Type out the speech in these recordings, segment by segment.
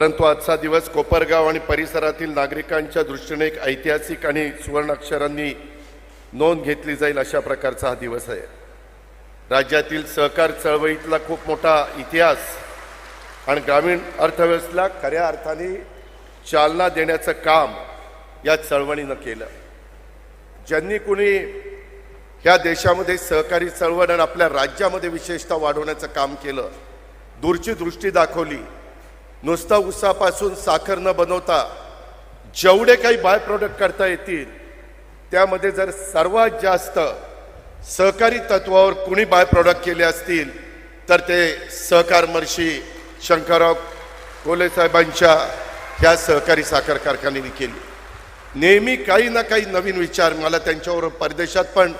परंतु आजचा दिवस कोपरगाव आणि परिसरातील नागरिकांच्या दृष्टीने एक ऐतिहासिक आणि सुवर्णाक्षरांनी नोंद घेतली जाईल अशा प्रकारचा हा दिवस आहे. राज्यातील सहकार चळवळीतला खूप मोठा इतिहास आणि ग्रामीण अर्थव्यवस्थेला खऱ्या अर्थाने चालना देण्याचं काम या चळवळीनं केलं. ज्यांनी कुणी ह्या देशामध्ये सहकारी चळवळ आणि आपल्या राज्यामध्ये विशेषतः वाढवण्याचं काम केलं दूरची दृष्टी दाखवली नुसता उसापासून साखर न बनवता जेवढे काही बाय प्रोडक्ट करता येतील त्यामध्ये जर सर्वात जास्त सहकारी तत्वावर कुणी बाय प्रोडक्ट केले असतील तर ते सहकार मर्शी शंकरराव कोले साहेबांच्या ह्या सहकारी साखर कारखान्याने केली. नेहमी काही ना काही नवीन विचार मला त्यांच्यावर परदेशात पण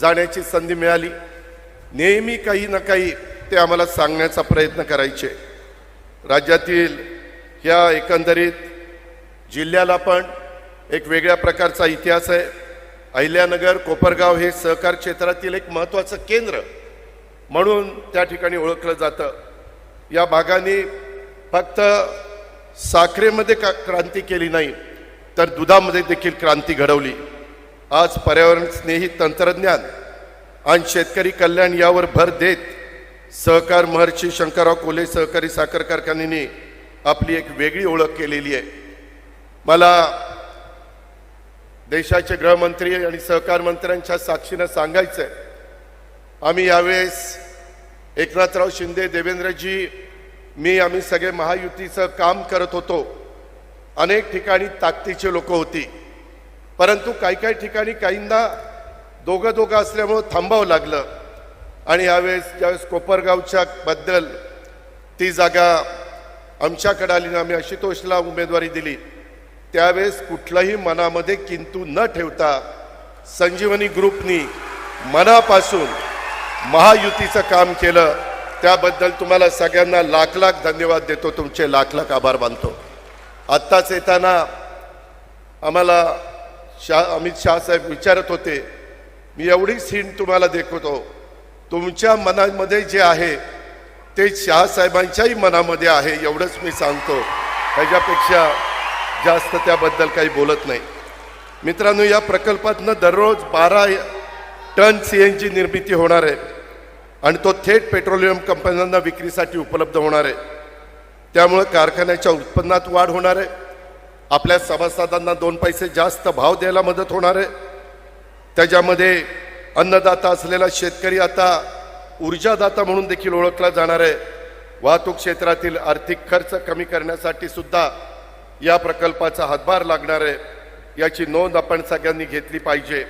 जाण्याची संधी मिळाली. नेहमी काही ना काही ते आम्हाला सांगण्याचा प्रयत्न करायचे. राज्यातील ह्या एकंदरीत जिल्ह्याला पण एक वेगळ्या प्रकारचा इतिहास आहे. अहिल्यानगर कोपरगाव हे सहकार क्षेत्रातील एक महत्त्वाचं केंद्र म्हणून त्या ठिकाणी ओळखलं जातं. या भागाने फक्त साखरेमध्ये का क्रांती केली नाही तर दुधामध्ये देखील क्रांती घडवली. आज पर्यावरण स्नेही तंत्रज्ञान आणि शेतकरी कल्याण यावर भर देत सहकार महर्षी शंकरराव कोले सहकारी साखर कारखान्याने आपली एक वेगळी ओळख केलेली आहे. मला देशाचे गृहमंत्री आणि सहकार मंत्र्यांच्या साक्षीनं सांगायचं आहे आम्ही यावेळेस एकनाथराव शिंदे देवेंद्रजी मी आम्ही सगळे महायुतीचं काम करत होतो. अनेक ठिकाणी ताकदीचे लोक होती. परंतु काही काही ठिकाणी काहींना दोघं दोघं असल्यामुळं थांबावं लागलं. आणि यावेळेस ज्यावेळेस कोपरगावच्या बद्दल ती जागा आमच्याकडे आली आम्ही आशुतोषला उमेदवारी दिली त्यावेळेस कुठलंही मनामध्ये किंतू न ठेवता संजीवनी ग्रुपनी मनापासून महायुतीचं काम केलं. त्याबद्दल तुम्हाला सगळ्यांना लाख लाख धन्यवाद देतो. तुमचे लाख लाख आभार मानतो. आत्ताच येताना आम्हाला शा अमित शहा साहेब विचारत होते मी एवढीच हिंट तुम्हाला देखवतो तुमच्या मनामध्ये जे आहे ते शहासाहेबांच्याही मनामध्ये आहे एवढंच मी सांगतो. त्याच्यापेक्षा जास्त त्याबद्दल काही बोलत नाही. मित्रांनो या प्रकल्पातनं दररोज बारा टन सी एन जी निर्मिती होणार आहे. आणि तो थेट पेट्रोलियम कंपन्यांना विक्रीसाठी उपलब्ध होणार आहे. त्यामुळं कारखान्याच्या उत्पन्नात वाढ होणार आहे. आपल्या सभासदांना दोन पैसे जास्त भाव द्यायला मदत होणार आहे. त्याच्यामध्ये अन्नदाता असलेला शेतकरी आता ऊर्जादाता म्हणून देखील ओळखला जाणार आहे. वाहतूक क्षेत्रातील आर्थिक खर्च कमी करण्यासाठी सुद्धा या प्रकल्पाचा हातभार लागणार आहे. याची नोंद आपण सगळ्यांनी घेतली पाहिजे.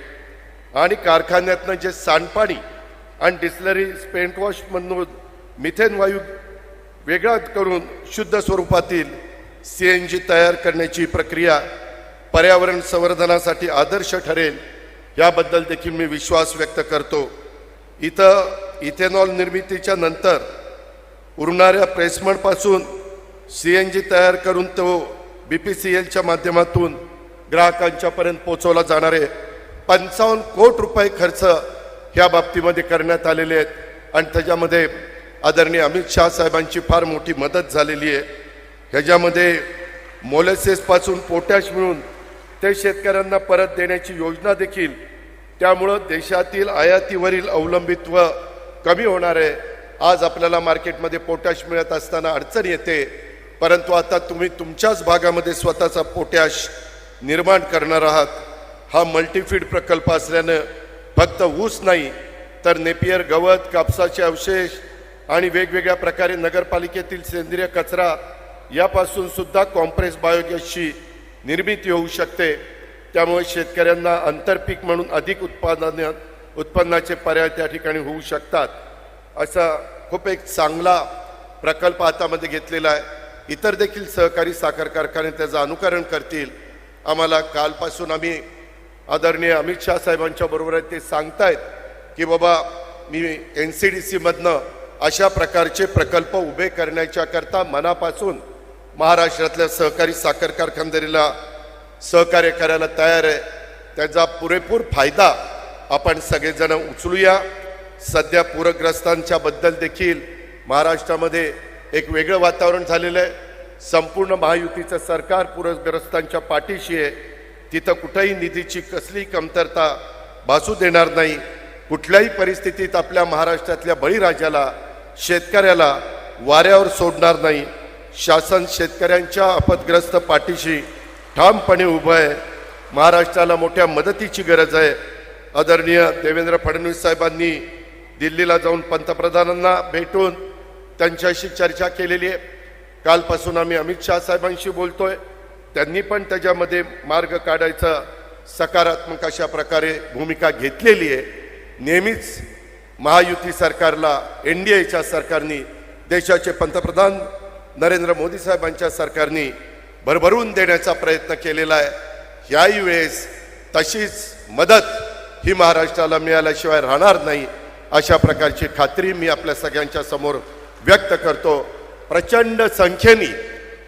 आणि कारखान्यातनं जे सांडपाणी आणि डिस्लरी पेंटवॉशमधून मिथेन वायू वेगळा करून शुद्ध स्वरूपातील सी एन जी तयार करण्याची प्रक्रिया पर्यावरण संवर्धनासाठी आदर्श ठरेल. याबद्दल देखील मी विश्वास व्यक्त करतो. इथं इथेनॉल निर्मितीच्या नंतर उरणाऱ्या प्रेसमडपासून सी एन जी तयार करून तो बी पी सी एलच्या माध्यमातून ग्राहकांच्यापर्यंत पोहोचवला जाणारे पंचावन्न कोट रुपये खर्च ह्या बाबतीमध्ये करण्यात आलेले आहेत. आणि त्याच्यामध्ये आदरणीय अमित शाह साहेबांची फार मोठी मदत झालेली आहे. ह्याच्यामध्ये मोलेसेसपासून पोटॅश मिळून ते शेतकऱ्यांना परत देण्याची योजना देखील त्यामुळं देशातील आयातीवरील अवलंबित्व कमी होणार आहे. आज आपल्याला मार्केटमध्ये पोटॅश मिळत असताना अडचण येते. परंतु आता तुम्ही तुमच्याच भागामध्ये स्वतःचा पोटॅश निर्माण करणार आहात. हा मल्टीफीड प्रकल्प असल्यानं फक्त ऊस नाही तर नेपियर गवत कापसाचे अवशेष आणि वेगवेगळ्या प्रकारे नगरपालिकेतील सेंद्रिय कचरा यापासून सुद्धा कॉम्प्रेस बायोगॅसची निर्मिती होऊ शकते. त्यामुळे शेतकऱ्यांना आंतरपीक म्हणून अधिक उत्पादन उत्पन्नाचे पर्याय त्या ठिकाणी होऊ शकतात असा खूप एक चांगला प्रकल्प हातामध्ये घेतलेला आहे. इतर देखील सहकारी साखर कारखाने त्याचं अनुकरण करतील. आम्हाला कालपासून आम्ही आदरणीय अमित शाह साहेबांच्या बरोबर आहेत ते सांगतायत की बाबा मी एन सी डी सीमधनं अशा प्रकारचे प्रकल्प उभे करण्याच्या करता मनापासून महाराष्ट्रातल्या सहकारी साखर कारखानदारीला सहकार्य करायला तयार आहे. त्याचा पुरेपूर फायदा आपण सगळेजण उचलूया. सध्या पूरग्रस्तांच्या बद्दल देखील महाराष्ट्रामध्ये एक वेगळं वातावरण झालेलं आहे. संपूर्ण महायुतीचं सरकार पूरग्रस्तांच्या पाठीशी आहे. तिथं कुठंही निधीची कसली कमतरता भासू देणार नाही. कुठल्याही परिस्थितीत आपल्या महाराष्ट्रातल्या बळीराजाला शेतकऱ्याला वाऱ्यावर सोडणार नाही. शासन शेतकऱ्यांच्या आपदग्रस्त पाठीशी ठामपणे उभं आहे. महाराष्ट्राला मोठ्या मदतीची गरज आहे. आदरणीय देवेंद्र फडणवीस साहेबांनी दिल्लीला जाऊन पंतप्रधानांना भेटून त्यांच्याशी चर्चा केलेली आहे. कालपासून आम्ही अमित शहा साहेबांशी बोलतोय. त्यांनी पण त्याच्यामध्ये मार्ग काढायचा सकारात्मक अशा प्रकारे भूमिका घेतलेली आहे. नेहमीच महायुती सरकारला एन डी एच्या सरकारनी देशाचे पंतप्रधान नरेंद्र मोदी साहेबांच्या सरकारनी भरभरून देण्याचा प्रयत्न केलेला आहे. याही वेळेस तशीच मदत ही महाराष्ट्राला मिळाल्याशिवाय राहणार नाही अशा प्रकारची खात्री मी आपल्या सगळ्यांच्या समोर व्यक्त करतो. प्रचंड संख्येने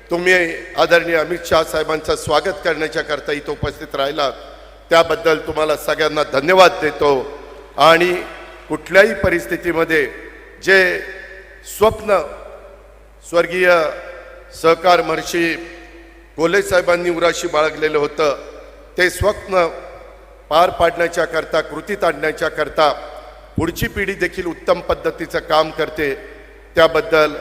तुम्ही आदरणीय अमित शहा साहेबांचं स्वागत करण्याच्याकरता इथं उपस्थित राहिलात त्याबद्दल तुम्हाला सगळ्यांना धन्यवाद देतो. आणि कुठल्याही परिस्थितीमध्ये जे स्वप्न स्वर्गीय सहकार महर्षी कोल्हे साहेबांनी उराशी बाळगलेलं होतं. ते स्वप्न पार पाडण्याच्या करता कृतीत आणण्याच्या करता पुढची पिढी देखील उत्तम पद्धतीचं काम करते. त्याबद्दल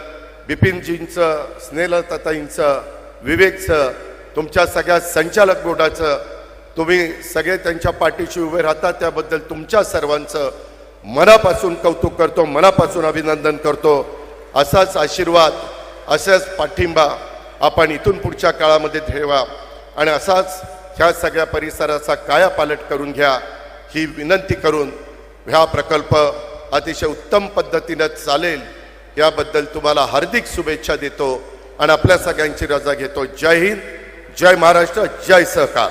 बिपिनजींचं स्नेहलताताईंचं विवेकचं तुमच्या सगळ्या संचालक बोर्डाचं तुम्ही सगळे त्यांच्या पाठीशी उभे राहता त्याबद्दल तुमच्या सर्वांचं मनापासून कौतुक करतो मनापासून अभिनंदन करतो. असाच आशीर्वाद असाच पाठिंबा आपण इथून पुढच्या काळामध्ये ठेवा. आणि असाच ह्या सगळ्या परिसराचा कायापालट करून घ्या. ही विनंती करून हा प्रकल्प अतिशय उत्तम पद्धतीनं चालेल. याबद्दल तुम्हाला हार्दिक शुभेच्छा देतो. आणि आपल्या सगळ्यांची रजा घेतो. जय हिंद जय महाराष्ट्र जय सहकार.